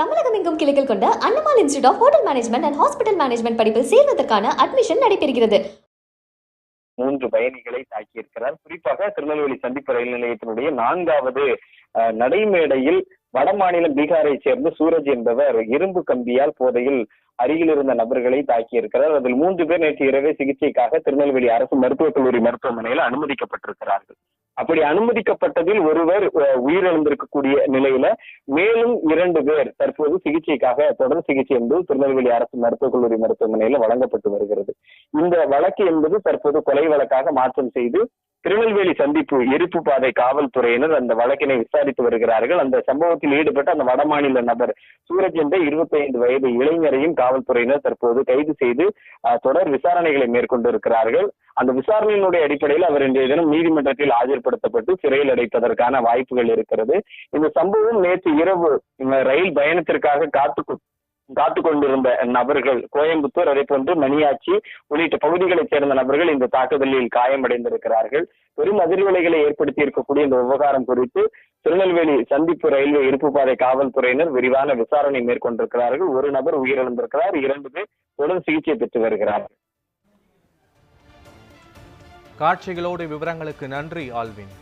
தமிழகம் எங்கும் கிளைகள் கொண்ட அண்ணமால் institute of hotel management and hospital management படிப்பில் சேர்வதற்கான அட்மிஷன் நடைபெறுகிறது. மூன்று பயணிகளை தாக்கியிருக்கிறார். குறிப்பாக திருநெல்வேலி சந்திப்பு ரயில் நிலையத்தினுடைய நான்காவது நடைமேடையில் வடமாநிலம் பீகாரை சேர்ந்த சூரஜ் என்பவர் இரும்பு கம்பியால் போதையில் அருகில் இருந்த நபர்களை தாக்கியிருக்கிறார். அதில் மூன்று பேர் நேற்று இரவே சிகிச்சைக்காக திருநெல்வேலி அரசு மருத்துவக் கல்லூரி மருத்துவமனையில் அனுமதிக்கப்பட்டிருக்கிறார்கள். அப்படி அனுமதிக்கப்பட்டதில் ஒருவர் உயிரிழந்திருக்கக்கூடிய நிலையில மேலும் இரண்டு பேர் தற்போது சிகிச்சைக்காக தொடர் சிகிச்சை என்பது திருநெல்வேலி அரசு மருத்துவக் கல்லூரி மருத்துவமனையில வழங்கப்பட்டு வருகிறது. இந்த வழக்கு என்பது தற்போது கொலை வழக்காக மாற்றம் செய்து திருநெல்வேலி சந்திப்பு எரிப்பு பாதை காவல்துறையினர் அந்த வழக்கினை விசாரித்து வருகிறார்கள். அந்த சம்பவத்தில் ஈடுபட்ட அந்த வடமாநில நபர் சூரஜ் என்ற 25 வயது இளைஞரையும் காவல்துறையினர் தற்போது கைது செய்து தொடர் விசாரணைகளை மேற்கொண்டிருக்கிறார்கள். அந்த விசாரணையினுடைய அடிப்படையில் அவர் இன்றைய தினம் நீதிமன்றத்தில் ஆஜர்படுத்தப்பட்டு சிறையில் அடைப்பதற்கான வாய்ப்புகள் இருக்கிறது. இந்த சம்பவம் நேற்று இரவு ரயில் பயணத்திற்காக காத்து காத்து கொண்டிருந்த நபர்கள் கோயம்புத்தூர் அதே போன்று மணியாச்சி உள்ளிட்ட பகுதிகளைச் சேர்ந்த நபர்கள் இந்த தாக்குதலில் காயமடைந்திருக்கிறார்கள். பெரும் அதிர்வலைகளை ஏற்படுத்தி இருக்கக்கூடிய இந்த விவகாரம் குறித்து திருநெல்வேலி சந்திப்பு ரயில்வே இருப்பு பாதை காவல்துறையினர் விரிவான விசாரணை மேற்கொண்டிருக்கிறார்கள். ஒரு நபர் உயிரிழந்திருக்கிறார். இரண்டு பேர் தொடர் சிகிச்சை பெற்று வருகிறார்கள். காட்சிகளோடு விவரங்களுக்கு நன்றி ஆல்வின்.